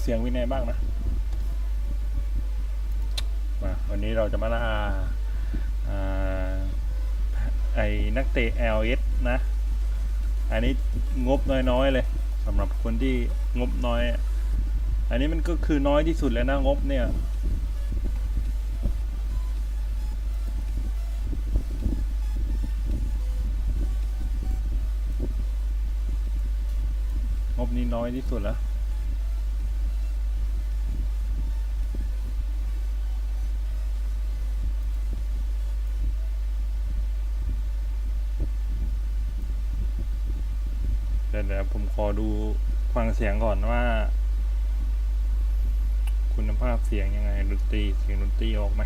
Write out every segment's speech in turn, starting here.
เสียงวินัยบ้างนะมาวันนี้เราจะมาล่าอ่าไอ้นักเตะ LS นะ อันนี้งบน้อยๆเลยสำหรับคนที่งบน้อย อันนี้มันก็คือน้อยที่สุดแล้วนะงบเนี่ยงบนี้น้อยที่สุดแล้ว ดี๋ยวเดี๋ยวผมขอดูฟังเสียงก่อนว่า คุณภาพเสียงยังไงดนตรีเสียงดนตรีออกไหม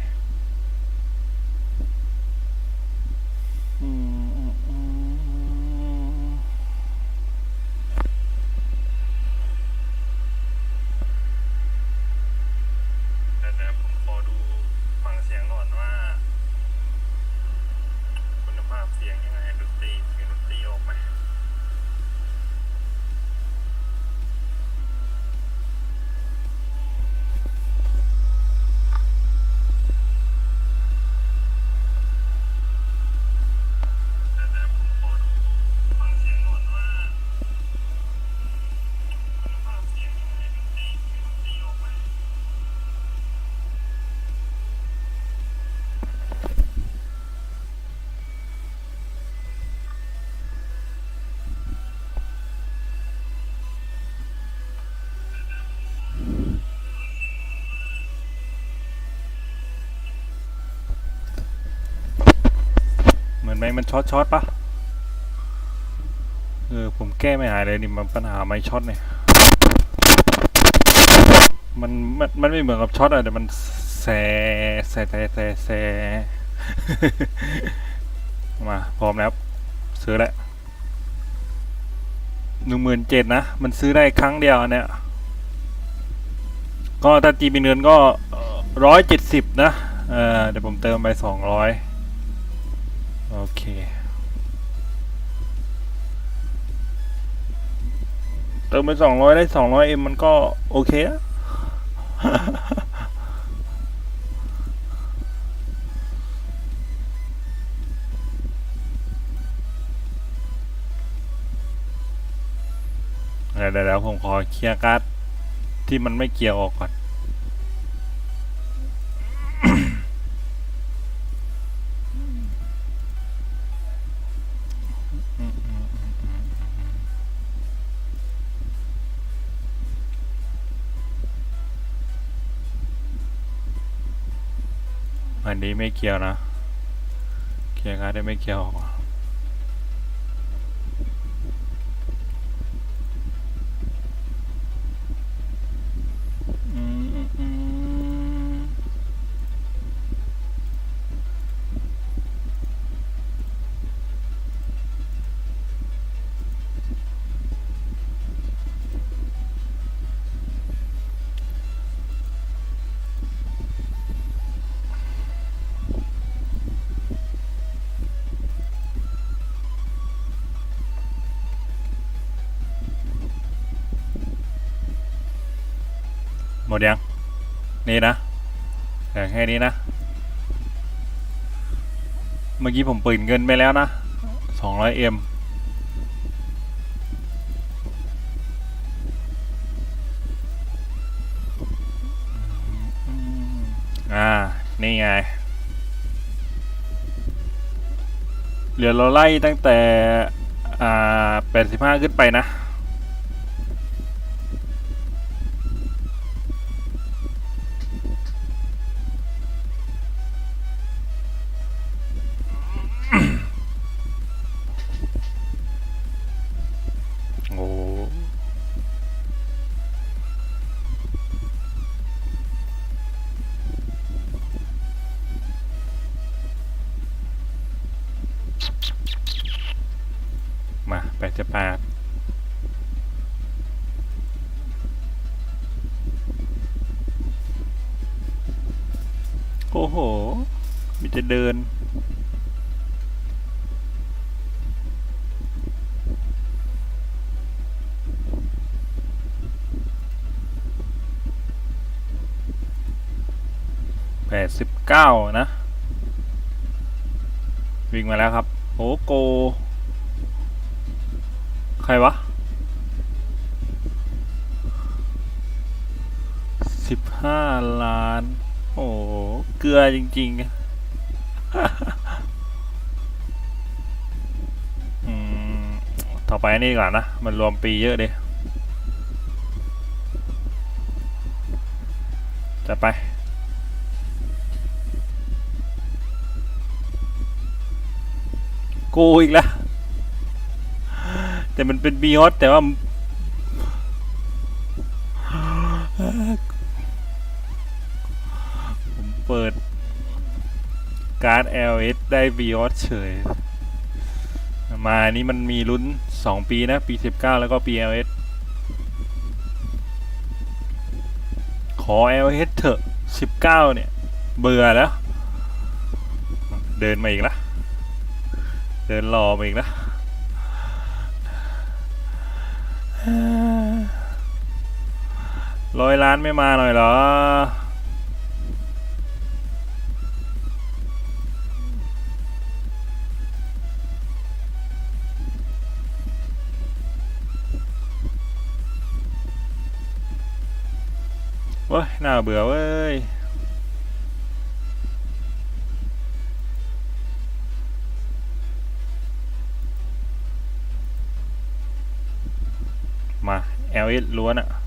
อนไหมมันช็อตช็อตปะเออผมแก้ไม่หายเลยนี่มันปัญหาไม่ช็อตเนี่ยมันมันมันไม่เหมือนกับช็อตอะแต่มันแซแซแซแซแซมาพร้อมแล้วซื้อแล้วหนึ่งหมื่นเจ็ดนะ มันซื้อได้ครั้งเดียวเนี้ยก็ถ้าตีเป็นเงินก็ร้อยเจ็ดสิบนะ เออเดี๋ยวผมเติมไปสองร้อย โอเค เติมไปสองร้อยได้สองร้อยเอ็มมันก็โอเคนะเดี๋ยวเดี๋ยวเดี๋ยวผมขอเคลียร์การ์ดที่มันไม่เกี่ยวออกก่อน นี้ไม่เกี่ยวนะ เคลียร์การ์ดได้ไม่เกี่ยวออก มดยัง นี่นะแต่แค่นี้นะ เมื่อกี้ผมปิดเงินไปแล้วนะสองร้อยเอ็มอ่า นี่ไง เหลือเราไล่ตั้งแต่ อ่าแปดสิบห้าขึ้นไปนะ จะปาดโอ้โห มีจะเดิน แปดสิบเก้านะ วิ่งมาแล้วครับ โอ้โก ใครวะสิบห้าล้าน โอ้โหเกลือจริงๆอืมต่อไปนี่ก่อนนะ มันรวมปีเยอะดิจะไป กูอีกแล้ว แต่มันเป็นบีฮอตแต่ว่าผมเปิด การ์ด LS ได้บีฮอตเฉย มาอันนี้มันมีลุ้น 2 ปีนะ ปี 19 แล้วก็ปี LS ขอ LS เถอะ 19 เนี่ย เบื่อแล้ว เดินมาอีกแล้วเดินรอมาอีกนะ ร้อยล้านไม่มาหน่อยเหรอ เว้ย น่าเบื่อเว้ยมา LS ล้วนอะ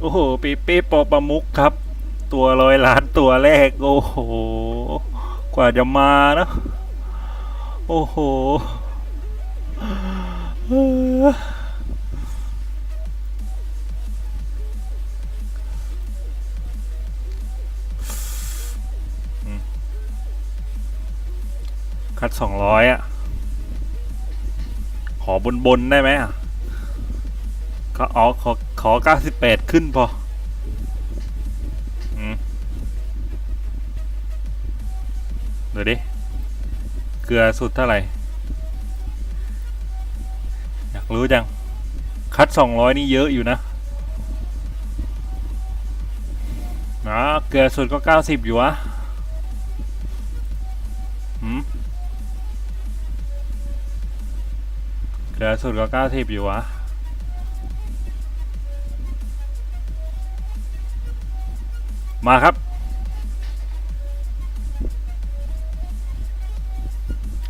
โอ้โหปีเป้ปอประมุกครับ ตัวร้อยล้านตัวแรก โอ้โห กว่าจะมานะโอ้โหคัดสองร้อยอะ ขอบนบนได้ไหมอะ ก็อ๋อขอ ขอเก้าสิบแปดขึ้นพอเดี๋ยวดิ เกลือสุดเท่าไหร่ อยากรู้จัง คัดสองร้อยนี่เยอะอยู่นะนะเกลือสุดก็เก้าสิบอยู่วะหืมเกลือสุดก็เก้าสิบอยู่วะ มาครับ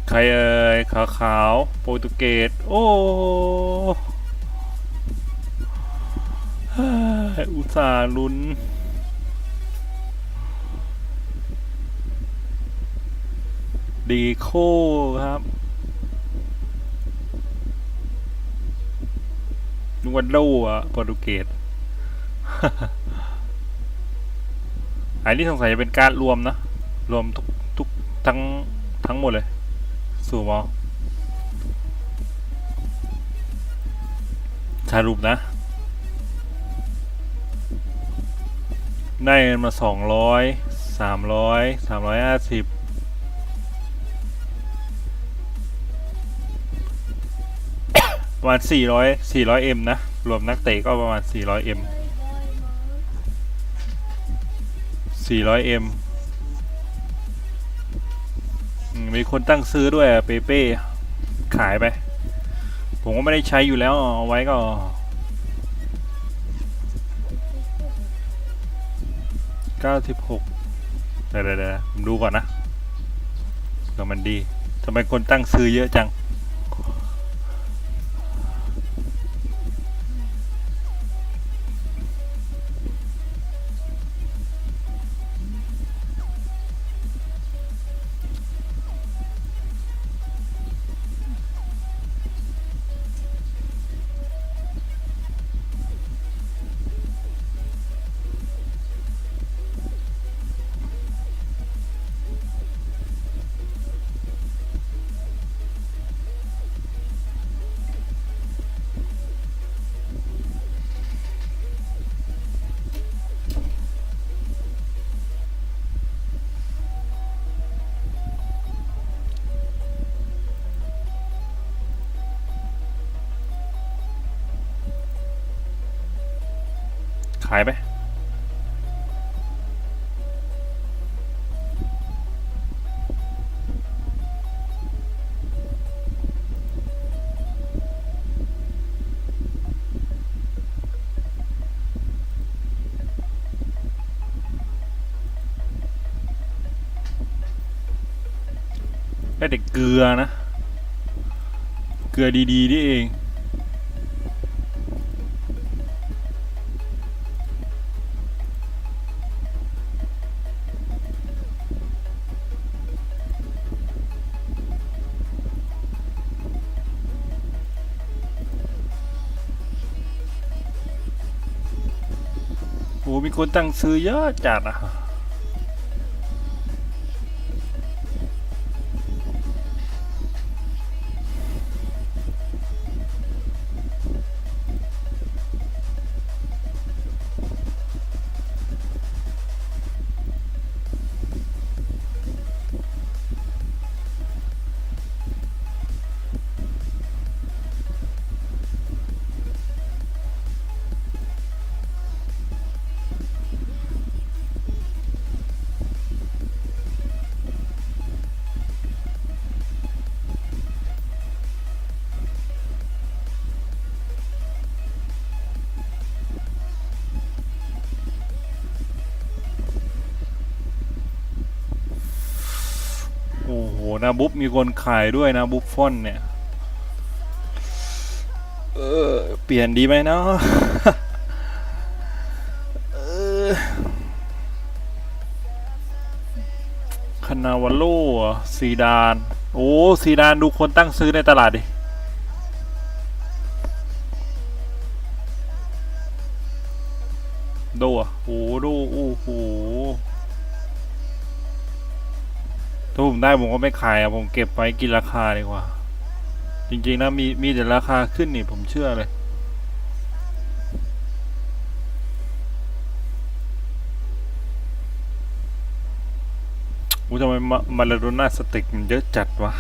ใครเอ่ยขาวขาวๆโปรตุเกสโอ้ฮอุตส่าห์ลุ้นดีโคครับนว่าโลอะโปรตุเกส อันนี้สงสัยจะเป็นการรวมนะ รวมทุกทุกทั้งทั้งหมดเลย สู่มอสรุปนะ ได้เงินมาสองร้อยสามร้อยสามร้อยห้าสิบประมาณสี่ร้อยสี่ร้อยเอ็มนะ รวมนักเตะก็ประมาณสี่ร้อยเอ็ม สี่ร้อยเอ็มมีคนตั้งซื้อด้วยเปเป้ขายไป ผมก็ไม่ได้ใช้อยู่แล้วเอาไว้ก็เก้าสิบหกเดี๋ยวเดี๋ยวผมดูก่อนนะเผื่มันดีทำไมคนตั้งซื้อเยอะจัง ขายไปได้แต่เกลือนะ เกลือดีๆนี่เอง มีคนตั้งซื้อเยอะจัดอะ นะบุ๊บมีคนขายด้วยนะบุ๊บฟอนเนี่ย เออ เปลี่ยนดีไหมเนาะเออคานาวาโลซีดาน โอ้ซีดานดูคนตั้งซื้อในตลาดดิโดอะโอ้โดโอ้โห ถ้าผมได้ผมก็ไม่ขายอะผมเก็บไว้กินราคาดีกว่า จริงๆนะมีมีแต่ราคาขึ้นนี่ผมเชื่อเลยอู้ทำไมมามาลาโดน่าสติกมันเยอะจัดวะ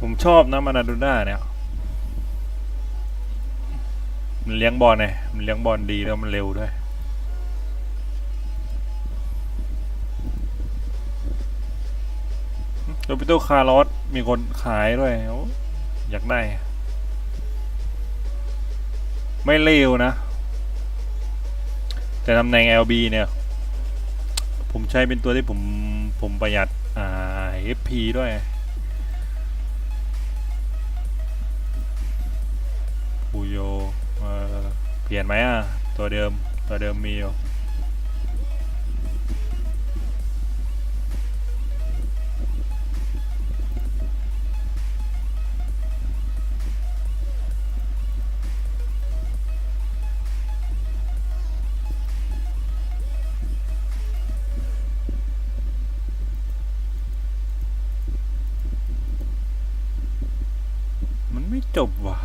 ผมชอบนะมาลาโดน่าเนี่ย มันเลี้ยงบอลไงมันเลี้ยงบอลดีแล้วมันเร็วด้วย โรบิโตคาร์ลอสมีคนขายด้วย อยากได้ ไม่เลวนะ แต่ตำแหน่ง LB เนี่ย ผมใช้เป็นตัวที่ผม ผมประหยัด อ่า FP ด้วย ปูโยเออเปลี่ยนไหมอะ ตัวเดิม ตัวเดิมมีอยู่ มันไม่จบว่ะ